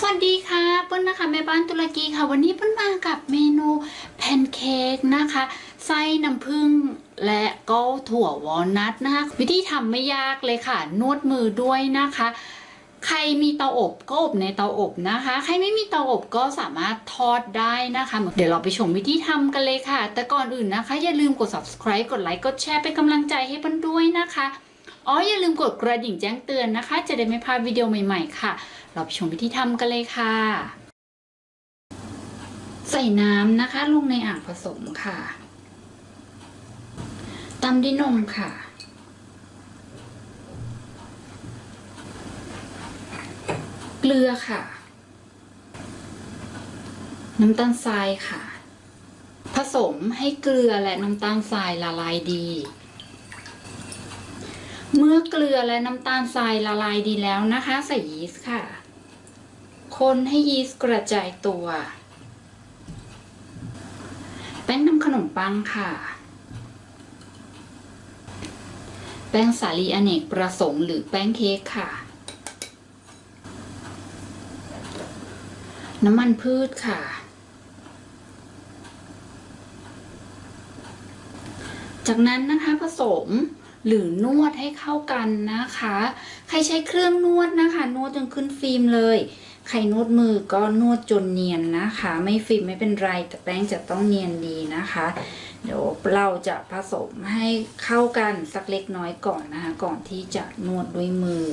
สวัสดีค่ะปิ้ลนะคะแม่บ้านตุรกีค่ะ วันนี้ปิ้ลมากับเมนูแพนเค้กนะคะไส้น้ำผึ้งและก็ถั่ววอลนัทนะคะ วิธีทำไม่ยากเลยค่ะ นวดมือด้วยนะคะ ใครมีเตาอบก็อบในเตาอบนะคะ ใครไม่มีเตาอบก็สามารถทอดได้นะคะ เดี๋ยวเราไปชมวิธีทำกันเลยค่ะ แต่ก่อนอื่นนะคะ อย่าลืมกด subscribe กดไลค์กดแชร์เป็นกำลังใจให้ปิ้ลด้วยนะคะอ๋ออย่าลืมกดกระดิ่งแจ้งเตือนนะคะ จะได้ไม่พลาดวิดีโอใหม่ ๆ ค่ะ เราไปชมวิธีทำกันเลยค่ะ ใส่น้ำนะคะ ลงในอ่างผสมค่ะตามด้วยนมค่ะ เกลือค่ะ น้ำตาลทรายค่ะ ผสมให้เกลือและน้ำตาลทรายละลายดีเมื่อเกลือและน้ำตาลทรายละลายดีแล้วนะคะ ใส่ยีสต์ค่ะ คนให้ยีสต์กระจายตัว แป้งทำขนมปังค่ะ แป้งสาลีอเนกประสงค์หรือแป้งเค้กค่ะ น้ำมันพืชค่ะ จากนั้นนะคะผสมหรือนวดให้เข้ากันนะคะ ใครใช้เครื่องนวดนะคะ นวดจนขึ้นฟิล์มเลย ใครนวดมือก็นวดจนเนียนนะคะ ไม่ฟิล์มไม่เป็นไรแต่แป้งจะต้องเนียนดีนะคะ เดี๋ยวเราจะผสมให้เข้ากันสักเล็กน้อยก่อนนะคะ ก่อนที่จะนวดด้วยมือ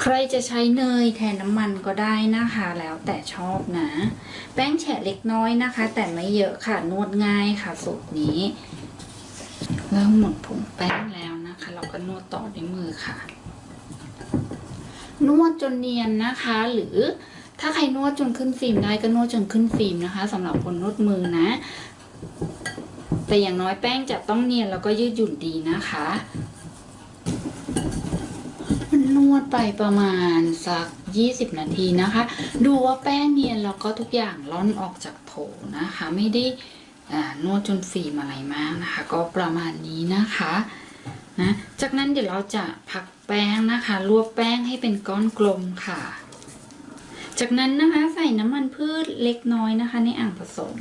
ใครจะใช้เนยแทนน้ำมันก็ได้นะคะ แล้วแต่ชอบนะ แป้งแฉะเล็กน้อยนะคะ แต่ไม่เยอะค่ะนวดง่ายค่ะสูตรนี้เริ่มหมดผงแป้งแล้วนะคะ เราก็นวดต่อด้วยมือค่ะ นวดจนเนียนนะคะ หรือถ้าใครนวดจนขึ้นฟิล์มได้ก็นวดจนขึ้นฟิล์มนะคะสำหรับคนนวดมือนะ แต่อย่างน้อยแป้งจะต้องเนียนแล้วก็ยืดหยุ่นดีนะคะมันนวดไปประมาณสัก 20 นาทีนะคะ ดูว่าแป้งเนียนแล้วก็ทุกอย่างล่อนออกจากโถนะคะ ไม่ได้นวดจนฟิล์มอะไรมากนะคะ ก็ประมาณนี้นะคะ นะจากนั้นเดี๋ยวเราจะพักแป้งนะคะ รวบแป้งให้เป็นก้อนกลมค่ะ จากนั้นนะคะใส่น้ำมันพืชเล็กน้อยนะคะ ในอ่างผสม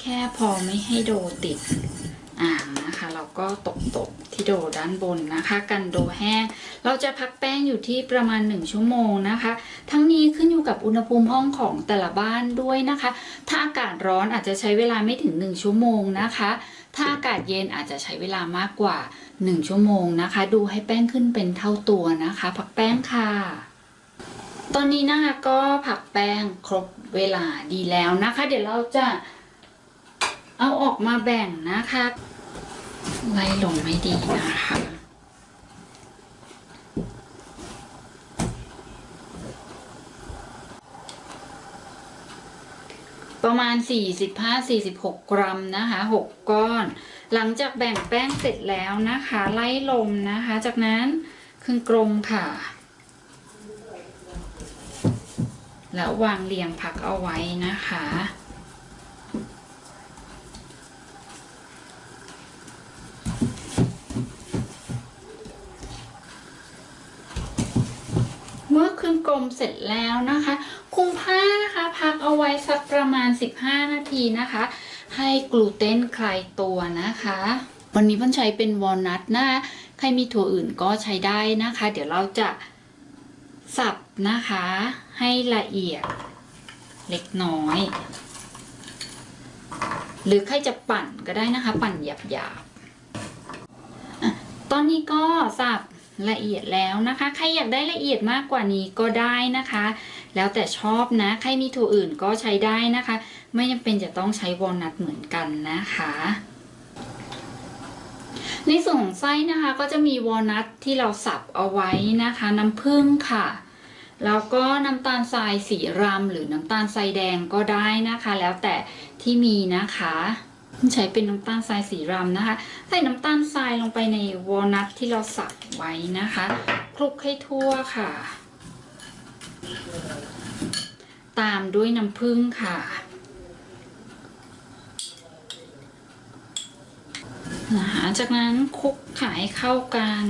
แค่พอไม่ให้โดติดอ่างนะคะ เราก็ตบตบๆที่โดด้านบนนะคะ กันโดแห้ง เราจะพักแป้งอยู่ที่ประมาณ 1 ชั่วโมงนะคะ ทั้งนี้ขึ้นอยู่กับอุณหภูมิห้องของแต่ละบ้านด้วยนะคะ ถ้าอากาศร้อนอาจจะใช้เวลาไม่ถึง 1 ชั่วโมงนะคะ ถ้าอากาศเย็นอาจจะใช้เวลามากกว่า 1 ชั่วโมงนะคะ ดูให้แป้งขึ้นเป็นเท่าตัวนะคะพักแป้งค่ะ ตอนนี้นะคะก็ผักแป้งครบเวลาดีแล้วนะคะ เดี๋ยวเราจะเอาออกมาแบ่งนะคะไล่ลงไม่ดีนะคะ ประมาณ 45-46 กรัมนะคะ 6 ก้อน หลังจากแบ่งแป้งเสร็จแล้วนะคะ ไล่ลมนะคะ จากนั้นครึ่งกลมค่ะ แล้ววางเรียงพักเอาไว้นะคะ เมเสร็จแล้วนะคะคลุมผ้านะคะพักเอาไว้สักประมาณ 15 นาทีนะคะ ให้กลูเตนคลายตัวนะคะ วันนี้เพิ่นใช้เป็นวอลนัทนะคะใครมีถั่วอื่นก็ใช้ได้นะคะ เดี๋ยวเราจะสับนะคะ ให้ละเอียดเล็กน้อย หรือใครจะปั่นก็ได้นะคะ ปั่นหยาบๆตอนนี้ก็สับ ละเอียดแล้วนะคะ ใครอยากได้ละเอียดมากกว่านี้ก็ได้นะคะ แล้วแต่ชอบนะ ใครมีถั่วอื่นก็ใช้ได้นะคะ ไม่จำเป็นจะต้องใช้วอลนัทเหมือนกันนะคะในส่วนของไส้นะคะก็จะมีวอลนัทที่เราสับเอาไว้นะคะ น้ำผึ้งค่ะแล้วก็น้ำตาลทรายสีรำหรือน้ำตาลทรายแดงก็ได้นะคะ แล้วแต่ที่มีนะคะ ใช้เป็นน้ำตาลทรายสีรำนะคะ ใส่น้ำตาลทรายลงไปในวอลนัทที่เราสับไว้นะคะคลุกให้ทั่วค่ะ ตามด้วยน้ำผึ้งค่ะนะคะจากนั้นคลุกขายเข้ากัน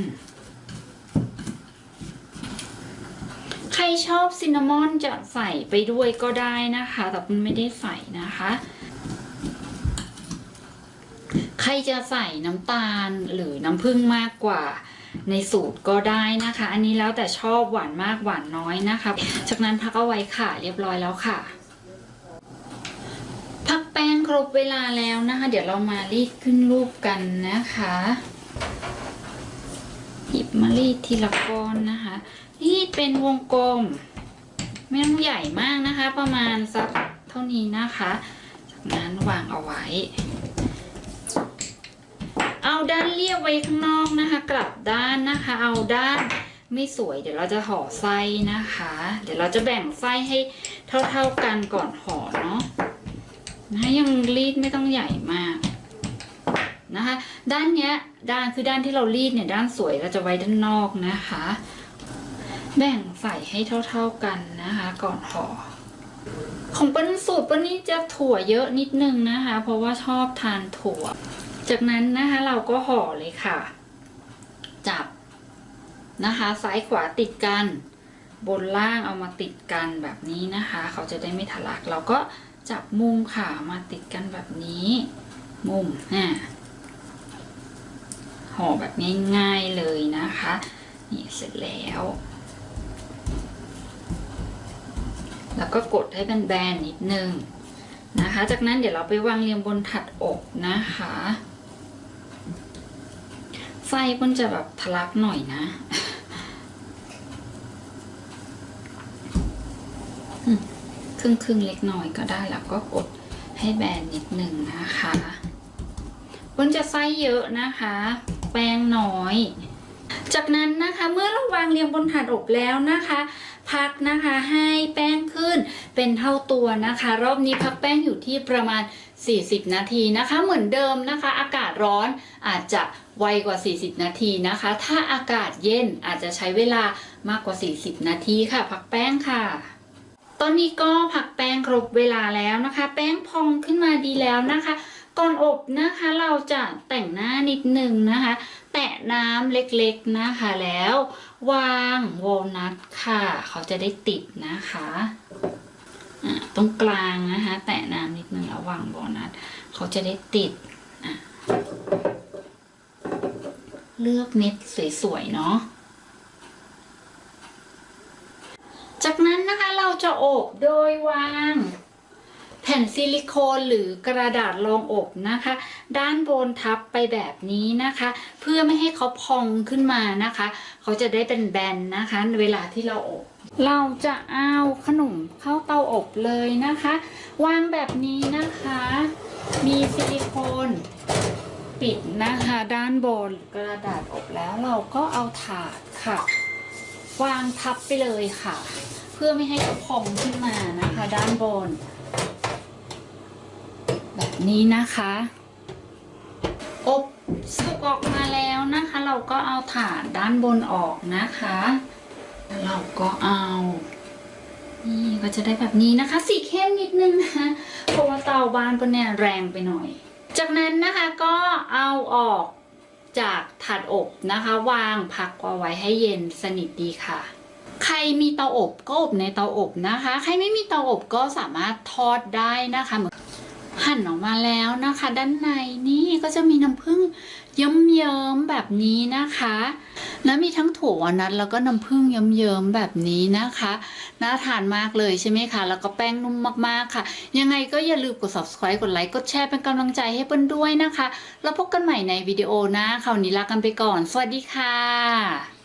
ใครชอบซินนามอนจะใส่ไปด้วยก็ได้นะคะ แต่มันไม่ได้ใส่นะคะ รจะใส่น้ำตาลหรือน้ำผึ้งมากกว่าในสูตรก็ได้นะคะ อันนี้แล้วแต่ชอบหวานมากหวานน้อยนะคะ จากนั้นพักเอาไว้ค่ะเรียบร้อยแล้วค่ะ พักแป้งครบเวลาแล้วนะคะ เดี๋ยวเรามารีดขึ้นรูปกันนะคะหยิบมารีดทีละก้อนนะคะรีดเป็นวงกลม ไม่ต้องใหญ่มากนะคะ ประมาณสักเท่านี้นะคะ จากนั้นวางเอาไว้ เอาด้านเรียบไว้ข้างนอกนะคะ กลับด้านนะคะ เอาด้านไม่สวย เดี๋ยวเราจะห่อไส้นะคะ เดี๋ยวเราจะแบ่งไส้ให้เท่า ๆกันก่อนห่อเนาะนะยังรีดไม่ต้องใหญ่มากนะคะ ด้านเนี้ยด้านคือด้านที่เรารีดเนี่ยด้านสวยเราจะไว้ด้านนอกนะคะ แบ่งใส่ให้เท่า ๆกันนะคะ ก่อนห่อของปั้นสูตรปั้นนี้จะถั่วเยอะนิดนึงนะคะ เพราะว่าชอบทานถั่ว จากนั้นนะคะเราก็ห่อเลยค่ะ จับนะคะซ้ายขวาติดกัน บนล่างเอามาติดกันแบบนี้นะคะ เขาจะได้ไม่ทะลัก เราก็จับมุมค่ะมาติดกันแบบนี้ มุมอะห่อแบบง่ายๆเลยนะคะนี่เสร็จแล้ว แล้วก็กดให้เป็นแบนๆนิดนึงนะคะ จากนั้นเดี๋ยวเราไปวางเรียงบนถัดอกนะคะ ไส้มันจะแบบทะลักหน่อยนะครึ่งครึ่งเล็กน้อยก็ได้แล้วก็กดให้แบนนิดนึงนะคะมันจะไส้เยอะนะคะ แป้งน้อย จากนั้นนะคะเมื่อเราวางเรียงบนถาดอบแล้วนะคะ พักนะคะให้แป้งขึ้นเป็นเท่าตัวนะคะ รอบนี้พักแป้งอยู่ที่ประมาณ 40 นาทีนะคะ เหมือนเดิมนะคะ อากาศร้อนอาจจะไวกว่า 40 นาทีนะคะ ถ้าอากาศเย็นอาจจะใช้เวลามากกว่า 40 นาทีค่ะ พักแป้งค่ะ ตอนนี้ก็ผักแป้งครบเวลาแล้วนะคะ แป้งพองขึ้นมาดีแล้วนะคะก่อนอบนะคะเราจะแต่งหน้านิดนึงนะคะ แตะน้ำเล็กๆนะคะแล้ว วางวอลนัทค่ะ เขาจะได้ติดนะคะะตรงกลางนะคะ แตะน้ำ วางวอลนัทเขาจะได้ติด เลือกเม็ดสวยๆเนาะจากนั้นนะคะเราจะอบโดยวางแผ่นซิลิโคนหรือกระดาษรองอบนะคะ ด้านบนทับไปแบบนี้นะคะ เพื่อไม่ให้เขาพองขึ้นมานะคะ เขาจะได้เป็นแบนนะคะ เวลาที่เราอบ เราจะเอาขนมเข้าเตาอบเลยนะคะ วางแบบนี้นะคะ มีซิลิโคนปิดนะคะด้านบนกระดาษอบแล้วเราก็เอาถาดค่ะ วางทับไปเลยค่ะ เพื่อไม่ให้เขาพองขึ้นมานะคะ ด้านบน แบบนี้นะคะ อบสุกออกมาแล้วนะคะ เราก็เอาถาดด้านบนออกนะคะ แล้วเราก็เอา นี่ก็จะได้แบบนี้นะคะ สีเข้มนิดนึงนะคะเพราะว่าเตาบ้านปนเนี่ยแรงไปหน่อย จากนั้นนะคะก็เอาออกจากถาดอบนะคะ วางพักเอาไว้ให้เย็นสนิทดีค่ะ ใครมีเตาอบก็อบในเตาอบนะคะ ใครไม่มีเตาอบก็สามารถทอดได้นะคะเหมือน หั่นออกมาแล้วนะคะ ด้านในนี่ก็จะมีน้ำผึ้งเยิ้มๆแบบนี้นะคะ แล้วมีทั้งถั่ววนัทแล้วก็น้ำผึ้งเยิ้มๆแบบนี้นะคะน่าทานมากเลยใช่ไหมคะแล้วก็แป้งนุ่มมากๆค่ะ ยังไงก็อย่าลืมกด subscribe กดไลค์กดแชร์เป็นกำลังใจให้เปิ้ลด้วยนะคะ แล้วพบกันใหม่ในวิดีโอหน้าคราวนี้ลากันไปก่อน สวัสดีค่ะ